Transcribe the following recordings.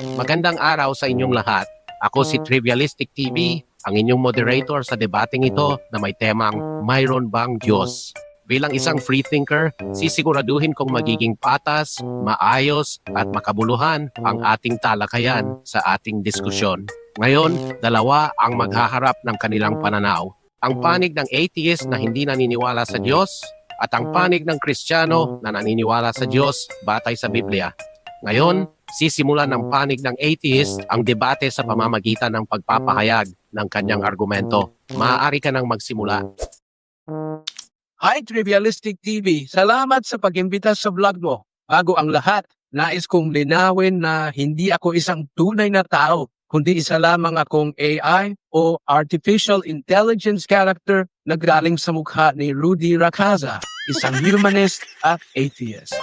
Magandang araw sa inyong lahat. Ako si Trivialistic TV, ang inyong moderator sa debating ito na may temang Mayroon bang Diyos? Bilang isang free thinker, sisiguraduhin kong magiging patas, maayos at makabuluhan ang ating talakayan sa ating diskusyon. Ngayon, dalawa ang maghaharap ng kanilang pananaw. Ang panig ng atheist na hindi naniniwala sa Diyos at ang panig ng Kristiyano na naniniwala sa Diyos batay sa Biblia. Ngayon, sisimulan ng panig ng atheist ang debate sa pamamagitan ng pagpapahayag ng kanyang argumento. Maaari ka nang magsimula. Hi Trivialistic TV, salamat sa pag-imbita sa vlog mo. Bago ang lahat, nais kong linawin na hindi ako isang tunay na tao, kundi isa lamang akong AI o Artificial Intelligence character na galing sa mukha ni Rudy Racaza, isang humanist at atheist.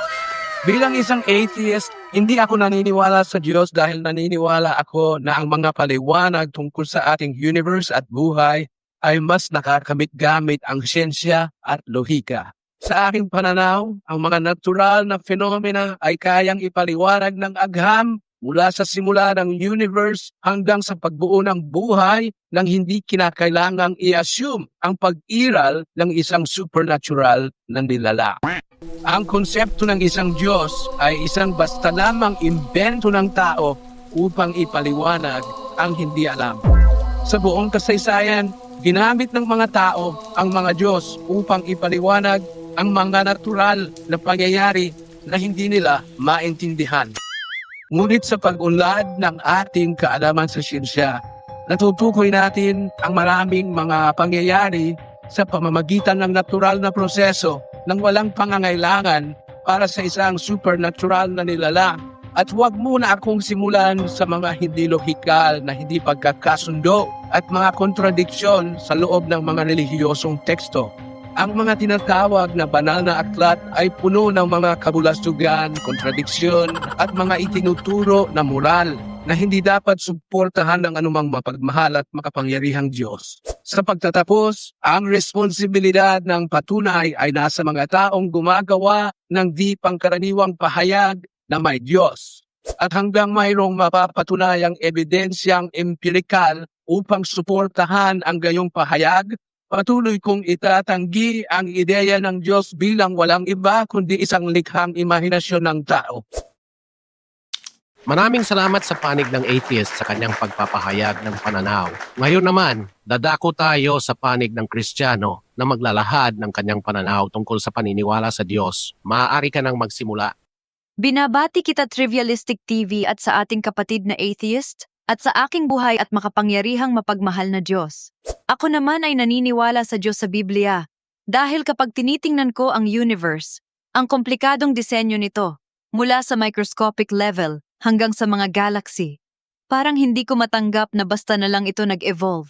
Bilang isang atheist, hindi ako naniniwala sa Diyos dahil naniniwala ako na ang mga paliwanag tungkol sa ating universe at buhay ay mas nakakamit-gamit ang siyensya at lohika. Sa aking pananaw, ang mga natural na fenomena ay kayang ipaliwanag ng agham mula sa simula ng universe hanggang sa pagbuo ng buhay nang hindi kinakailangang i-assume ang pag-iral ng isang supernatural na nilala. Ang konsepto ng isang Diyos ay isang basta lamang imbento ng tao upang ipaliwanag ang hindi alam. Sa buong kasaysayan, ginamit ng mga tao ang mga Diyos upang ipaliwanag ang mga natural na pangyayari na hindi nila maintindihan. Ngunit sa pag-unlad ng ating kaalaman sa siyensya, natutukoy natin ang maraming mga pangyayari sa pamamagitan ng natural na proseso nang walang pangangailangan para sa isang supernatural na nilala. At huwag muna akong simulan sa mga hindi lohikal na hindi pagkakasundo at mga kontradiksyon sa loob ng mga relihiyosong teksto. Ang mga tinatawag na banal na aklat ay puno ng mga kabulastugan, kontradiksyon at mga itinuturo na moral na hindi dapat suportahan ng anumang mapagmahal at makapangyarihang Diyos. Sa pagtatapos, ang responsibilidad ng patunay ay nasa mga taong gumagawa ng di pangkaraniwang pahayag na may Diyos. At hanggang mayroong mapapatunayang ebidensyang empirikal upang suportahan ang gayong pahayag, patuloy kong itatanggi ang ideya ng Diyos bilang walang iba kundi isang likhang imahinasyon ng tao. Maraming salamat sa panig ng atheist sa kanyang pagpapahayag ng pananaw. Ngayon naman, dadako tayo sa panig ng Kristiyano na maglalahad ng kanyang pananaw tungkol sa paniniwala sa Diyos. Maaari ka nang magsimula. Binabati kita Trivialistic TV at sa ating kapatid na atheist at sa aking buhay at makapangyarihang mapagmahal na Diyos. Ako naman ay naniniwala sa Diyos sa Biblia dahil kapag tinitingnan ko ang universe, ang komplikadong disenyo nito mula sa microscopic level hanggang sa mga galaxy, parang hindi ko matanggap na basta na lang ito nag-evolve.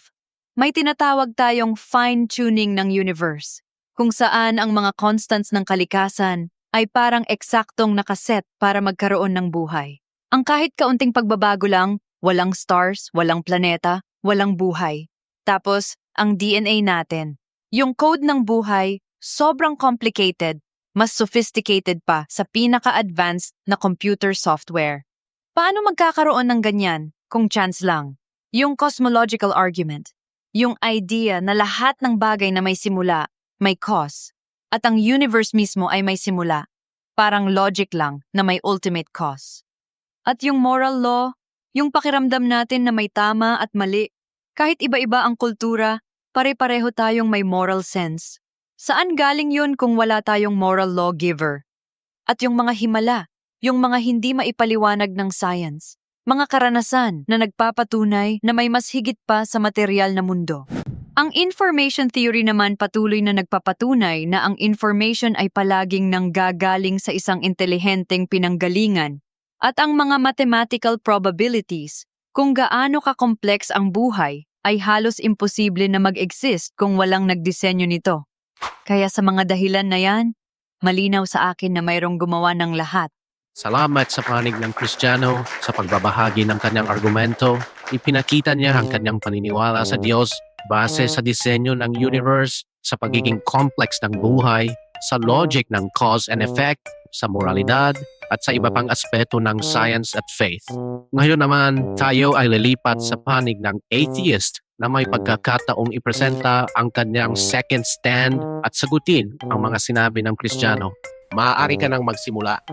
May tinatawag tayong fine-tuning ng universe, kung saan ang mga constants ng kalikasan ay parang eksaktong nakaset para magkaroon ng buhay. Ang kahit kaunting pagbabago lang, walang stars, walang planeta, walang buhay. Tapos, ang DNA natin. Yung code ng buhay, sobrang complicated, mas sophisticated pa sa pinaka-advanced na computer software. Paano magkakaroon ng ganyan kung chance lang? Yung cosmological argument, yung idea na lahat ng bagay na may simula, may cause, at ang universe mismo ay may simula. Parang logic lang na may ultimate cause. At yung moral law, yung pakiramdam natin na may tama at mali. Kahit iba-iba ang kultura, pare-pareho tayong may moral sense. Saan galing yun kung wala tayong moral lawgiver? At yung mga himala, yung mga hindi maipaliwanag ng science, mga karanasan na nagpapatunay na may mas higit pa sa material na mundo. Ang information theory naman patuloy na nagpapatunay na ang information ay palaging nanggagaling sa isang intelihenteng pinanggalingan at ang mga mathematical probabilities kung gaano ka-complex ang buhay ay halos imposible na mag-exist kung walang nagdisenyo nito. Kaya sa mga dahilan na yan, malinaw sa akin na mayroong gumawa ng lahat. Salamat sa panig ng Kristiyano sa pagbabahagi ng kanyang argumento. Ipinakita niya ang kanyang paniniwala sa Diyos base sa disenyo ng universe, sa pagiging complex ng buhay, sa logic ng cause and effect sa moralidad, at sa iba pang aspeto ng science at faith. Ngayon naman, tayo ay lilipat sa panig ng atheist na may pagkakataong ipresenta ang kanyang second stand at sagutin ang mga sinabi ng Kristiyano. Maaari ka nang magsimula.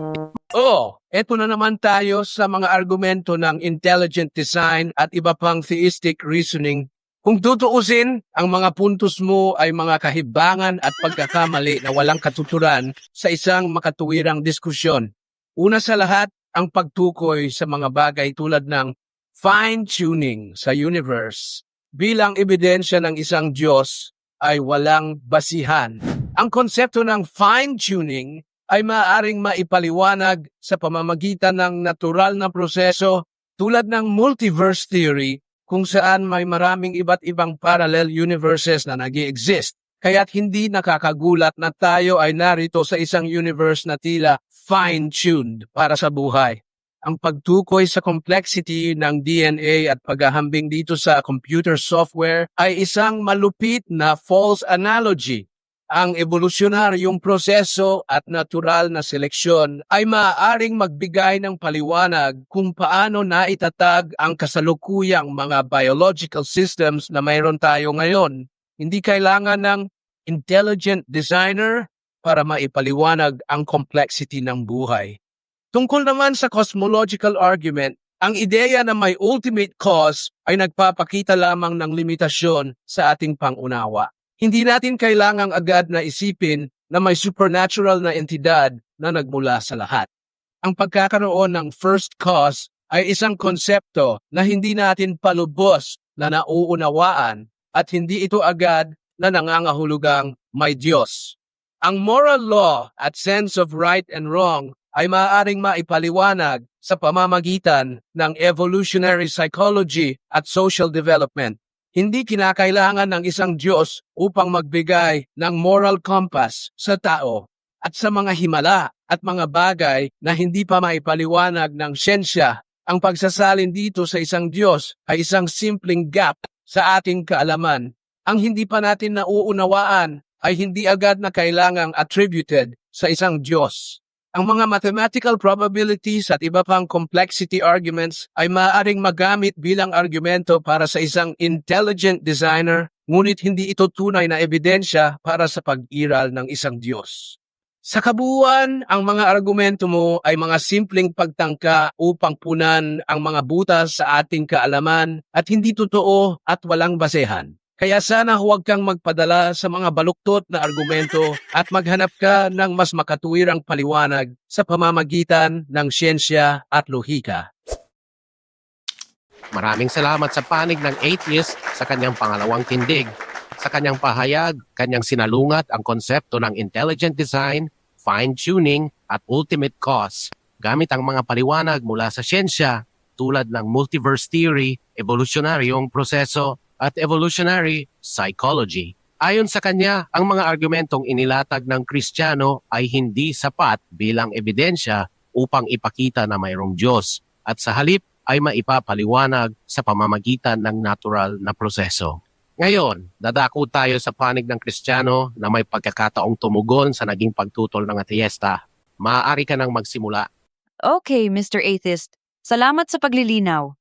Oo, eto na naman tayo sa mga argumento ng intelligent design at iba pang theistic reasoning. Kung tutuusin, ang mga puntos mo ay mga kahibangan at pagkakamali na walang katuturan sa isang makatuwirang diskusyon. Una sa lahat, ang pagtukoy sa mga bagay tulad ng fine-tuning sa universe bilang ebidensya ng isang Diyos ay walang basihan. Ang konsepto ng fine-tuning ay maaaring maipaliwanag sa pamamagitan ng natural na proseso tulad ng multiverse theory kung saan may maraming iba't ibang parallel universes na nag exist Kaya't hindi nakakagulat na tayo ay narito sa isang universe na tila fine-tuned para sa buhay. Ang pagtukoy sa complexity ng DNA at paghahambing dito sa computer software ay isang malupit na false analogy ang evolusyonaryong proseso at natural na seleksyon ay maaaring magbigay ng paliwanag kung paano naitatag ang kasalukuyang mga biological systems na mayroon tayo ngayon. Hindi kailangan ng intelligent designer para maipaliwanag ang complexity ng buhay. Tungkol naman sa cosmological argument, ang ideya na may ultimate cause ay nagpapakita lamang ng limitasyon sa ating pangunawa. Hindi natin kailangang agad na isipin na may supernatural na entidad na nagmula sa lahat. Ang pagkakaroon ng first cause ay isang konsepto na hindi natin palubos na nauunawaan at hindi ito agad na nangangahulugang may Diyos. Ang moral law at sense of right and wrong ay maaaring maipaliwanag sa pamamagitan ng evolutionary psychology at social development. Hindi kinakailangan ng isang Diyos upang magbigay ng moral compass sa tao at sa mga himala at mga bagay na hindi pa maipaliwanag ng siyensya. Ang pagsasalin dito sa isang Diyos ay isang simpleng gap sa ating kaalaman. Ang hindi pa natin nauunawaan ay hindi agad na kailangang attributed sa isang Diyos. Ang mga mathematical probabilities at iba pang complexity arguments ay maaaring magamit bilang argumento para sa isang intelligent designer, ngunit hindi ito tunay na ebidensya para sa pag-iral ng isang Diyos. Sa kabuuan, ang mga argumento mo ay mga simpleng pagtangka upang punan ang mga butas sa ating kaalaman at hindi totoo at walang basehan. Kaya sana huwag kang magpadala sa mga baluktot na argumento at maghanap ka ng mas makatuwirang paliwanag sa pamamagitan ng siyensya at lohika. Maraming salamat sa panig ng atheist sa kanyang pangalawang tindig. Sa kanyang pahayag, kanyang sinalungat ang konsepto ng intelligent design, fine-tuning, at ultimate cause gamit ang mga paliwanag mula sa siyensya tulad ng multiverse theory, evolutionaryong proseso, at evolutionary psychology. Ayon sa kanya, ang mga argumentong inilatag ng Kristiyano ay hindi sapat bilang ebidensya upang ipakita na mayroong Diyos at sa halip ay maipapaliwanag sa pamamagitan ng natural na proseso. Ngayon, dadako tayo sa panig ng Kristiyano na may pagkakataong tumugon sa naging pagtutol ng ateista. Maaari ka nang magsimula. Okay, Mr. Atheist. Salamat sa paglilinaw.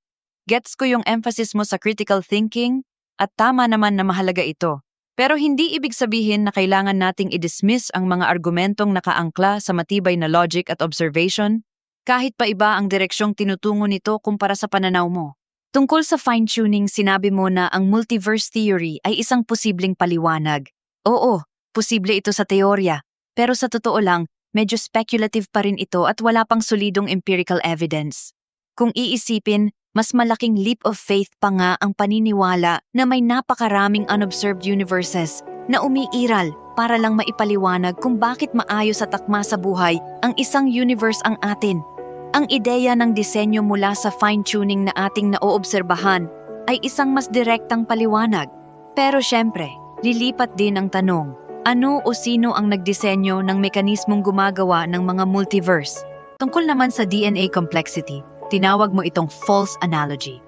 Gets ko yung emphasis mo sa critical thinking at tama naman na mahalaga ito. Pero hindi ibig sabihin na kailangan nating i-dismiss ang mga argumentong nakaangkla sa matibay na logic at observation, kahit pa iba ang direksyong tinutungo nito kumpara sa pananaw mo. Tungkol sa fine-tuning, sinabi mo na ang multiverse theory ay isang posibleng paliwanag. Oo, posible ito sa teorya. Pero sa totoo lang, medyo speculative pa rin ito at wala pang solidong empirical evidence. Kung iisipin, mas malaking leap of faith pa nga ang paniniwala na may napakaraming unobserved universes na umiiral para lang maipaliwanag kung bakit maayos at takma sa buhay ang isang universe ang atin. Ang ideya ng disenyo mula sa fine-tuning na ating naoobserbahan ay isang mas direktang paliwanag. Pero syempre, lilipat din ang tanong, ano o sino ang nagdisenyo ng mekanismong gumagawa ng mga multiverse? Tungkol naman sa DNA complexity, tinawag mo itong false analogy.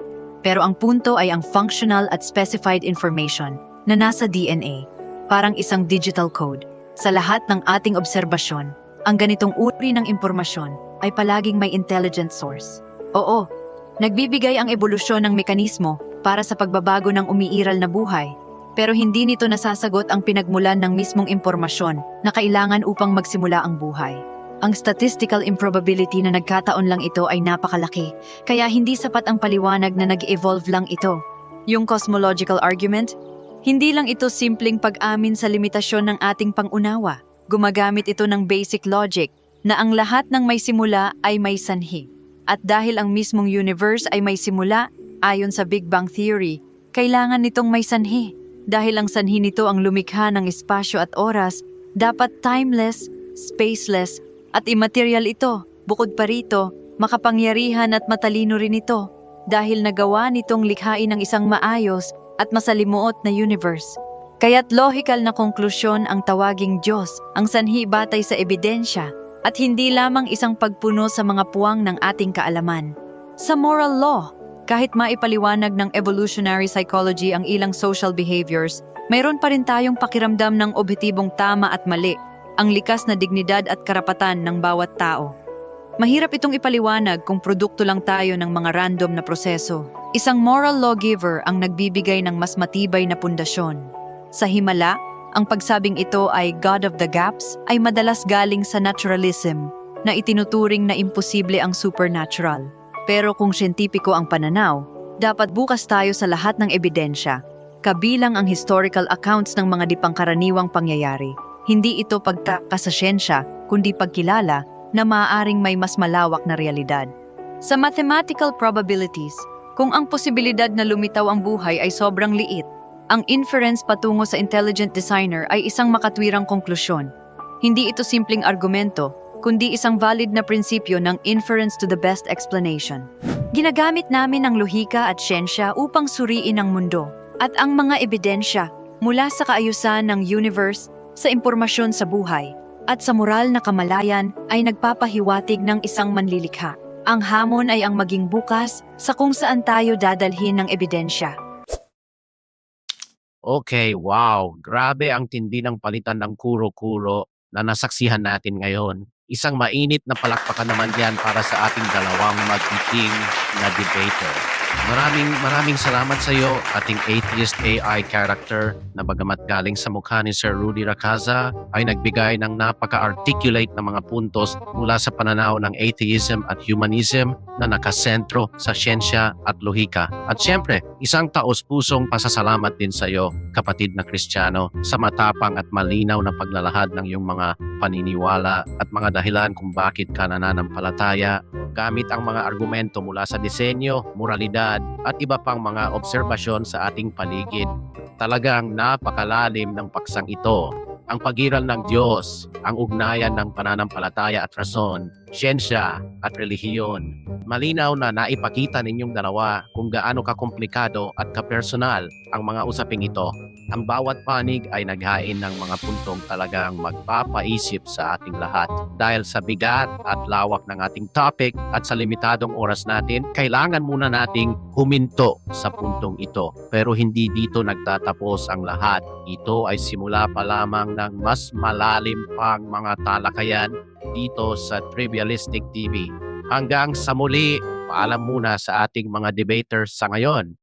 Pero ang punto ay ang functional at specified information na nasa DNA, parang isang digital code. Sa lahat ng ating obserbasyon, ang ganitong uri ng impormasyon ay palaging may intelligent source. Oo, nagbibigay ang ebolusyon ng mekanismo para sa pagbabago ng umiiral na buhay, pero hindi nito nasasagot ang pinagmulan ng mismong impormasyon na kailangan upang magsimula ang buhay. Ang statistical improbability na nagkataon lang ito ay napakalaki, kaya hindi sapat ang paliwanag na nag-evolve lang ito. Yung cosmological argument, hindi lang ito simpleng pag-amin sa limitasyon ng ating pangunawa. Gumagamit ito ng basic logic na ang lahat ng may simula ay may sanhi. At dahil ang mismong universe ay may simula, ayon sa Big Bang Theory, kailangan nitong may sanhi. Dahil ang sanhi nito ang lumikha ng espasyo at oras, dapat timeless, spaceless, at immaterial ito. Bukod pa rito, makapangyarihan at matalino rin ito dahil nagawa nitong likhain ng isang maayos at masalimuot na universe. Kaya't logical na konklusyon ang tawaging Diyos, ang sanhi batay sa ebidensya, at hindi lamang isang pagpuno sa mga puwang ng ating kaalaman. Sa moral law, kahit maipaliwanag ng evolutionary psychology ang ilang social behaviors, mayroon pa rin tayong pakiramdam ng objetibong tama at mali, ang likas na dignidad at karapatan ng bawat tao. Mahirap itong ipaliwanag kung produkto lang tayo ng mga random na proseso. Isang moral lawgiver ang nagbibigay ng mas matibay na pundasyon. Sa Himala, ang pagsabing ito ay God of the Gaps ay madalas galing sa naturalism na itinuturing na imposible ang supernatural. Pero kung siyentipiko ang pananaw, dapat bukas tayo sa lahat ng ebidensya, kabilang ang historical accounts ng mga di pangkaraniwang pangyayari. Hindi ito pagtaka sa kundi pagkilala na maaaring may mas malawak na realidad. Sa mathematical probabilities, kung ang posibilidad na lumitaw ang buhay ay sobrang liit, ang inference patungo sa intelligent designer ay isang makatwirang konklusyon. Hindi ito simpleng argumento, kundi isang valid na prinsipyo ng inference to the best explanation. Ginagamit namin ang lohika at siyensya upang suriin ang mundo at ang mga ebidensya mula sa kaayusan ng universe sa impormasyon sa buhay at sa moral na kamalayan ay nagpapahiwatig ng isang manlilikha. Ang hamon ay ang maging bukas sa kung saan tayo dadalhin ng ebidensya. Okay, wow. Grabe ang tindi ng palitan ng kuro-kuro na nasaksihan natin ngayon. Isang mainit na palakpakan naman yan para sa ating dalawang mag-iting na debater. Maraming maraming salamat sa iyo, ating atheist AI character na bagamat galing sa mukha ni Sir Rudy Racaza ay nagbigay ng napaka-articulate na mga puntos mula sa pananaw ng atheism at humanism na nakasentro sa siyensya at lohika. At siyempre, isang taos-pusong pasasalamat din sa iyo, kapatid na Kristiyano, sa matapang at malinaw na paglalahad ng iyong mga paniniwala at mga dahilan kung bakit ka nananampalataya gamit ang mga argumento mula sa disenyo, moralidad at iba pang mga obserbasyon sa ating paligid. Talagang napakalalim ng paksang ito. Ang pagiral ng Diyos, ang ugnayan ng pananampalataya at rason, siyensya at relihiyon. Malinaw na naipakita ninyong dalawa kung gaano kakomplikado at kapersonal ang mga usaping ito. Ang bawat panig ay naghain ng mga puntong talagang magpapaisip sa ating lahat. Dahil sa bigat at lawak ng ating topic at sa limitadong oras natin, kailangan muna nating huminto sa puntong ito. Pero hindi dito nagtatapos ang lahat. Ito ay simula pa lamang ng mas malalim pang mga talakayan dito sa Trivialistic TV. Hanggang sa muli, paalam muna sa ating mga debaters sa ngayon.